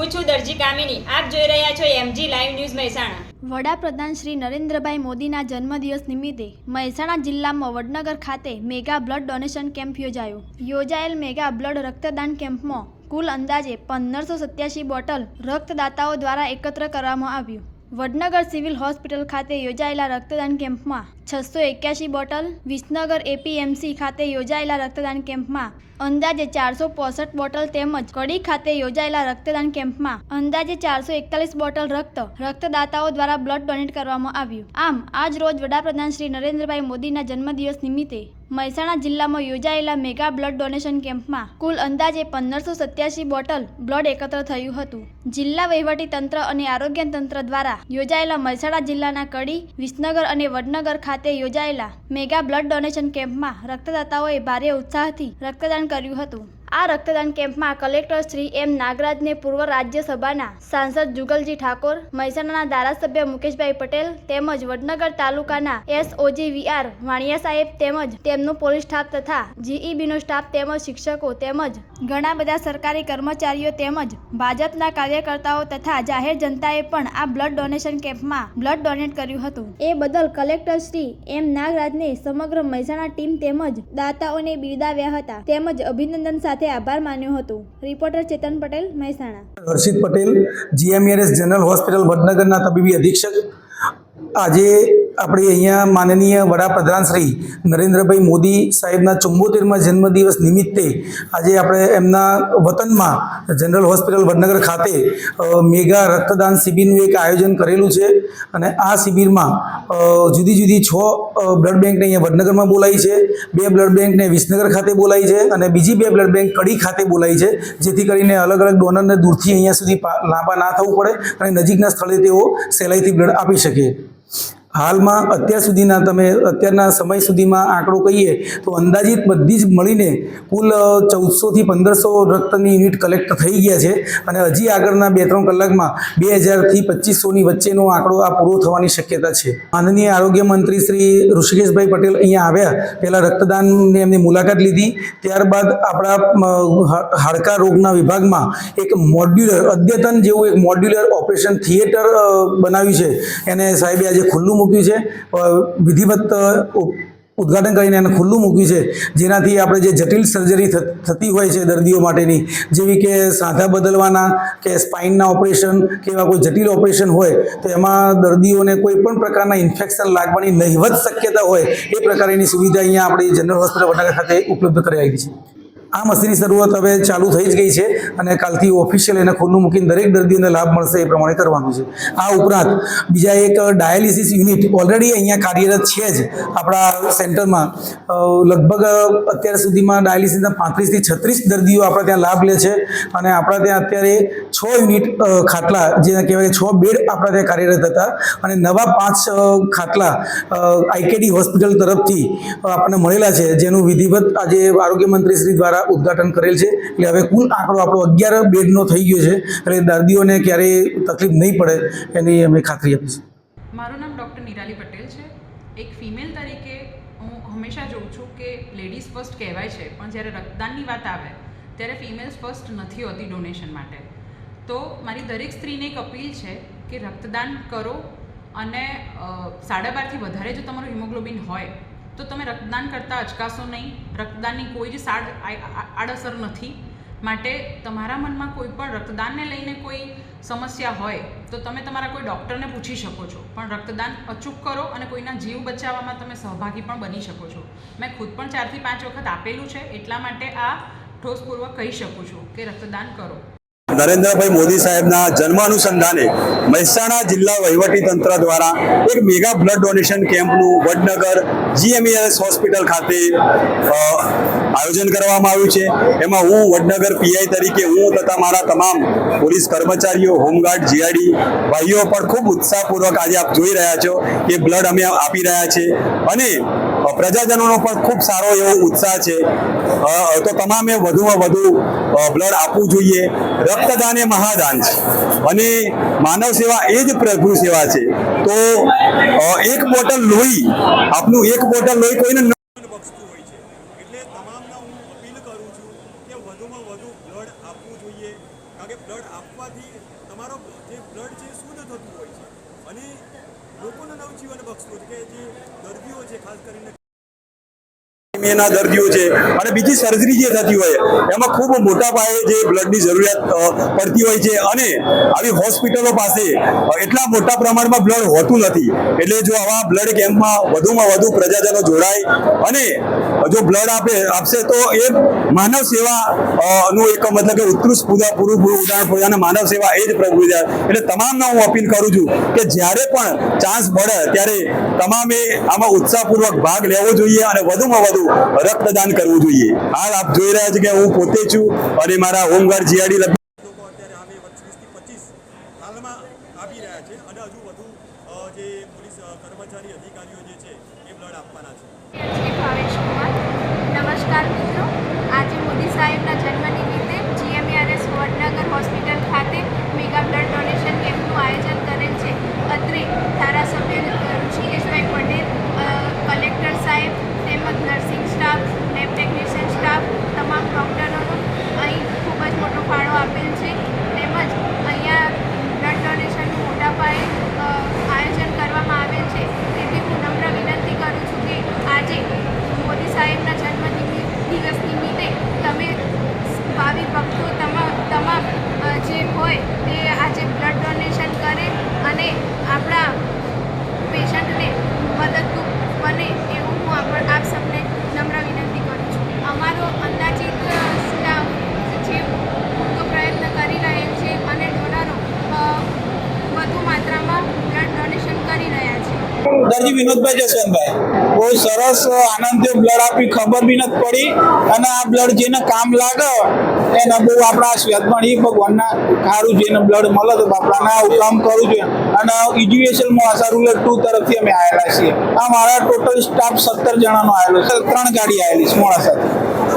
હું વડાપ્રધાન શ્રી નરેન્દ્રભાઈ મોદીના જન્મદિવસ નિમિત્તે મહેસાણા જિલ્લામાં વડનગર ખાતે મેગા બ્લડ ડોનેશન કેમ્પ યોજાયો. યોજાયેલ મેગા બ્લડ રક્તદાન કેમ્પમાં કુલ અંદાજે પંદરસો સત્યાસી બોટલ રક્તદાતાઓ દ્વારા એકત્ર કરવામાં આવ્યું. વડનગર સિવિલ હોસ્પિટલ ખાતે યોજાયેલા રક્તદાન કેમ્પમાં છસો એક્યાસી બોટલ વિસનગર એપીએમસી ખાતે યોજાયેલા રક્તદાન કેમ્પમાં અંદાજે ચારસો પોસઠ બોટલ તેમજ કડી ખાતે યોજાયેલા રક્તદાન કેમ્પમાં અંદાજે ચારસો એકતાલીસ બોટલ રક્ત રક્તદાતાઓ દ્વારા બ્લડ ડોનેટ કરવામાં આવ્યું. આમ, આજ રોજ વડાપ્રધાન શ્રી નરેન્દ્રભાઈ મોદીના જન્મદિવસ નિમિત્તે મહેસાણા જિલ્લામાં યોજાયેલા મેગા બ્લડ ડોનેશન કેમ્પમાં કુલ અંદાજે પંદરસો સત્યાસી બોટલ બ્લડ એકત્ર થયું હતું. જિલ્લા વહીવટી તંત્ર અને આરોગ્ય તંત્ર દ્વારા યોજાયેલા મહેસાણા જિલ્લાના કડી, વિસનગર અને વડનગર ખાતે યોજાયેલા મેગા બ્લડ ડોનેશન કેમ્પમાં રક્તદાતાઓએ ભારે ઉત્સાહથી રક્તદાન કર્યું હતું. આ રક્તદાન કેમ્પમાં કલેક્ટર શ્રી એમ નાગરાજને પૂર્વ રાજ્યસભાના સાંસદ જુગલજી ઠાકોર, મહેસાણાના ધારાસભ્ય મુકેશભાઈ પટેલ તેમજ વડનગર તાલુકાના એસઓજીવીઆર વાણિયા સાહેબ તેમજ તેમનો પોલીસ સ્ટાફ તથા જીઈબીનો સ્ટાફ તેમજ શિક્ષકો તેમજ ઘણા બધા સરકારી કર્મચારીઓ તેમજ ભાજપના કાર્યકર્તાઓ તથા જાહેર જનતાએ પણ આ બ્લડ ડોનેશન કેમ્પમાં બ્લડ ડોનેટ કર્યું હતું. એ બદલ કલેક્ટર શ્રી એમ નાગરાજને સમગ્ર મહેસાણા ટીમ તેમજ દાતાઓને બિરદાવ્યા હતા તેમજ અભિનંદન સાથે આભાર માન્યો હતો. Reporter Chetan Patel, Mehsana. Harshit Patel GMERS general hospital, વડનગરના તબીબી અધિક્ષક. આજે આપણે અહીંયા માનનીય વડાપ્રધાન શ્રી નરેન્દ્રભાઈ મોદી સાહેબના ચુંબોતેરમાં જન્મદિવસ નિમિત્તે આજે આપણે એમના વતનમાં જનરલ હોસ્પિટલ વડનગર ખાતે મેગા રક્તદાન શિબિરનું એક આયોજન કરેલું છે. અને આ શિબિરમાં જુદી જુદી છ બ્લડ બેંકને અહીંયા વડનગરમાં બોલાવી છે. બે બ્લડ બેંકને વિસનગર ખાતે બોલાવી છે અને બીજી બે બ્લડ બેંક કડી ખાતે બોલાવી છે, જેથી કરીને અલગ અલગ ડોનરને દૂરથી અહીંયા સુધી લાંબા ના થવું પડે અને નજીકના સ્થળે તેઓ સહેલાઈથી બ્લડ આપી શકે. હાલમાં અત્યાર સુધીના તમે અત્યારના સમય સુધીમાં આંકડો કહીએ તો અંદાજિત બધી જ મળીને કુલ ચૌદસોથી પંદરસો રક્તની યુનિટ કલેક્ટ થઈ ગયા છે અને હજી આગળના બે ત્રણ કલાકમાં બે હજારથી પચીસોની વચ્ચેનો આંકડો આ પૂરો થવાની શક્યતા છે. માનનીય આરોગ્ય મંત્રી શ્રી ઋષિકેશભાઈ પટેલ અહીંયા આવ્યા, પહેલાં રક્તદાનની એમની મુલાકાત લીધી, ત્યારબાદ આપણા હાડકા રોગના વિભાગમાં એક મોડ્યુલર, અદ્યતન જેવું એક મોડ્યુલર ઓપરેશન થિયેટર બનાવ્યું છે. એને સાહેબે આજે ખુલ્લું મૂક્યું છે. વિધિવત ઉદઘાટન કરીને એને ખુલ્લું મૂક્યું છે. જેનાથી આપણે જે જટિલ સર્જરી થતી હોય છે દર્દીઓ માટેની, જેવી કે સાંધા બદલવાના કે સ્પાઇનના ઓપરેશન કે એવા કોઈ જટિલ ઓપરેશન હોય, તો એમાં દર્દીઓને કોઈ પણ પ્રકારના ઇન્ફેક્શન, લાગવાની નહિવત શક્યતા હોય, એ પ્રકારની સુવિધા અહીંયા આપણી જનરલ હોસ્પિટલ વડનગર ખાતે ઉપલબ્ધ કરાવી છે. આ મશીનની શરૂઆત હવે ચાલુ થઈ જ ગઈ છે અને કાલથી ઓફિશિયલ એને ખુલ્લું મૂકીને દરેક દર્દીઓને લાભ મળશે એ પ્રમાણે કરવાનું છે. આ ઉપરાંત બીજા એક ડાયાલિસિસ યુનિટ ઓલરેડી અહીંયા કાર્યરત છે જ. આપણા સેન્ટરમાં લગભગ અત્યાર સુધીમાં ડાયાલિસિસના પાંત્રીસથી છત્રીસ દર્દીઓ આપણા ત્યાં લાભ લે છે અને આપણા ત્યાં અત્યારે છ યુનિટ ખાટલા જેને કહેવાય છ બેડ આપણા ત્યાં કાર્યરત હતા અને નવા પાંચ ખાટલા આઈકેડી હોસ્પિટલ તરફથી આપણને મળેલા છે. જેનું વિધિવત આજે આરોગ્ય મંત્રી શ્રી દ્વારા ઉદ્ઘાટન કરેલ છે. એટલે હવે કુલ આંકડો આપણો અગિયાર બેડનો થઈ ગયો છે. એટલે દર્દીઓને ક્યારેય તકલીફ નહીં પડે, એની અમે ખાતરી આપી છે મારું નામ ડૉક્ટર નિરાલી પટેલ છે. એક ફિમેલ તરીકે હું હંમેશા જોઉં છું કે લેડીઝ ફર્સ્ટ કહેવાય છે. પણ જ્યારે રક્તદાનની વાત આવે, ત્યારે ફિમેલ્સ ફર્સ્ટ નથી હોતી ડોનેશન માટે. તો મારી દરેક સ્ત્રીને એક અપીલ છે કે રક્તદાન કરો અને સાડા બારથી વધારે જો તમારું હિમોગ્લોબિન હોય તો તમે રક્તદાન કરતાં અચકાશો નહીં. રક્તદાનની કોઈ જ સાડ આડઅસર નથી. માટે તમારા મનમાં કોઈ પણ રક્તદાનને લઈને કોઈ સમસ્યા હોય, તો તમે તમારા કોઈ ડૉક્ટરને પૂછી શકો છો. પણ રક્તદાન અચૂક કરો અને કોઈના જીવ બચાવવામાં તમે સહભાગી પણ બની શકો છો. મેં ખુદ પણ ચારથી પાંચ વખત આપેલું છે. એટલા માટે આ ઠોસપૂર્વક કહી શકું છું કે રક્તદાન કરો. નરેન્દ્રભાઈ મોદી સાહેબના જન્મ અનુસંધાને મહેસાણા જિલ્લા વહીવટી તંત્ર દ્વારા એક મેગા બ્લડ ડોનેશન કેમ્પનું વડનગર જીએમઈએસ હોસ્પિટલ ખાતે આયોજન કરવામાં આવ્યું છે. એમાં હું વડનગર પીઆઈ તરીકે હું તથા મારા તમામ પોલીસ કર્મચારીઓ, હોમગાર્ડ, જીઆઈડી ભાઈઓ પણ ખૂબ ઉત્સાહપૂર્વક આજે આપ જોઈ રહ્યા છો કે બ્લડ અમે આપી રહ્યા છે. અને પ્રજાજનોનો પણ ખૂબ સારો એવો ઉત્સાહ છે. તો તમામે વધુમાં વધુ બ્લડ આપવું જોઈએ. રક્તદાન એ મહાદાન છે. અને માનવ સેવા એ જ પ્રભુ સેવા છે. તો એક બોટલ લોહી, આપનું એક બોટલ લોહી કોઈને એના દર્દીઓ છે. અને બીજી સર્જરી જે થતી હોય, એમાં ખૂબ મોટા પાયે જે બ્લડની જરૂરિયાત પડતી હોય છે. અને આવી હોસ્પિટલો પાસે એટલા મોટા પ્રમાણમાં બ્લડ હોતું નથી. એટલે જો આવા બ્લડ કેમ્પમાં વધુમાં વધુ પ્રજાજનો જોડાય, અને જો બ્લડ આપે, આપશે તો એ માનવ સેવા નું એક મતલબ કે ઉત્કૃષ્ટ પૂરા પૂરું ઉદાહરણ પૂરું અને માનવ સેવા એ જ પ્રભુ. એટલે તમામને હું અપીલ કરું છું કે જ્યારે પણ ચાન્સ મળે, ત્યારે તમામે આમાં ઉત્સાહપૂર્વક ભાગ લેવો જોઈએ અને વધુમાં વધુ રક્તદાન કરવું જોઈએ. હાલ આપ જોઈ રહ્યા છો કે હું પોતે છું અને મારા હોમગાર્ડ જીઆરડી આપી રહ્યા છે અને હજુ વધુ જે પોલીસ કર્મચારી અધિકારીઓ જે છે એ બ્લડ આપવાના છે. છે ભાવેશ કુમાર. નમસ્કાર મિત્રો. આજે મોદી સાહેબના જન્મ નિમિત્તે જીએમઆરએસ વડનગર હોસ્પિટલ ખાતે મેગા બ્લડ ડોનેશન કેમ્પનું આયોજન કરેલ છે અત્રે ધારાસભ્ય ઋષિકેશભાઈ પટેલ અ, કલેક્ટર સાહેબ તેમજ nursing staff lab technician staff તમામ ડૉક્ટરોનો અહીં ખૂબ જ મોટો ફાળો આપેલ છે તેમજ અહીંયા બ્લડ ડોનેશનનું મોટા પાયે અ, આયોજન કરવામાં આવેલ છે તેથી હું નમ્ર વિનંતી કરું છું કે આજે મોદી સાહેબના જન્મ નિમિ- દિવસ નિમિત્તે તમે ભાવિ ભક્તો તમામ તમામ અ, જે હોય તે આજે બ્લડ ડોનેશન કરે અને આપણા પેશન્ટને મદદરૂપ બને એવું હું આપ આપ સૌને નમ્ર વિનંતી કરું છું અમારો અંદાજિત અ, સ્ટાફ જે પૂરતો પ્રયત્ન કરી રહેલ છે અને ડોનરો અ, વધુ માત્રામાં બ્લડ ડોનેશન કરી રહ્યા છે દરજી વિનોદભાઈ જસવંતભાઈ. બહુ સરસ આનંદથી બ્લડ આપી ખબર બી નથી પડી અને આ બ્લડ જેને કામ લાગે, એને બહુ આપણા સ્વેતમાં એ ભગવાનના સારું જેને બ્લડ મળે તો બાપડાને આવું કામ કરું છું અને એજ્યુકેશન આશા રૂલર ટુ તરફથી અમે આવેલા છીએ. આ મારા ટોટલ સ્ટાફ સત્તર જણાનો આવેલો છે, ત્રણ ગાડી આવેલી છે મોડાસાથી